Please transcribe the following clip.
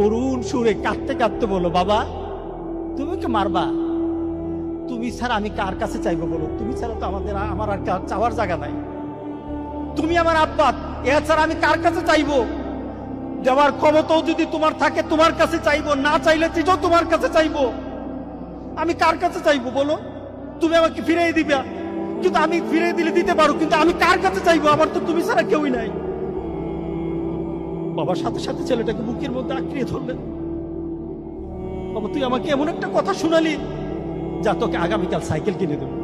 করুণ সুরে কাঁদতে কাঁদতে বলো বাবা, তুমি ওকে মারবা। তুমি ছাড়া আমি কার কাছে চাইব বলো? তুমি ছাড়া তো আমাদের আমার আর চাওয়ার জায়গা নাই। তুমি আমার আব্বা এছাড়া আমি কার কাছে চাইব? দেওয়ার ক্ষমতাও যদি তোমার থাকে, তোমার কাছে চাইব। না চাইলে সেটাও তোমার কাছে চাইব। আমি কার কাছে চাইব বলো? তুমি আমাকে ফিরিয়ে দিবে। কিন্তু আমি ফিরিয়ে দিলে দিতে পারো, কিন্তু আমি কার কাছে চাইব? আমার তো তুমি ছাড়া কেউই নাই। বাবার সাথে সাথে ছেলেটাকে বুকের মধ্যে আঁকড়িয়ে ধরলেন। বাবা, তুই আমাকে এমন একটা কথা শোনালি যা তোকে আগামীকাল সাইকেল কিনে দেবো।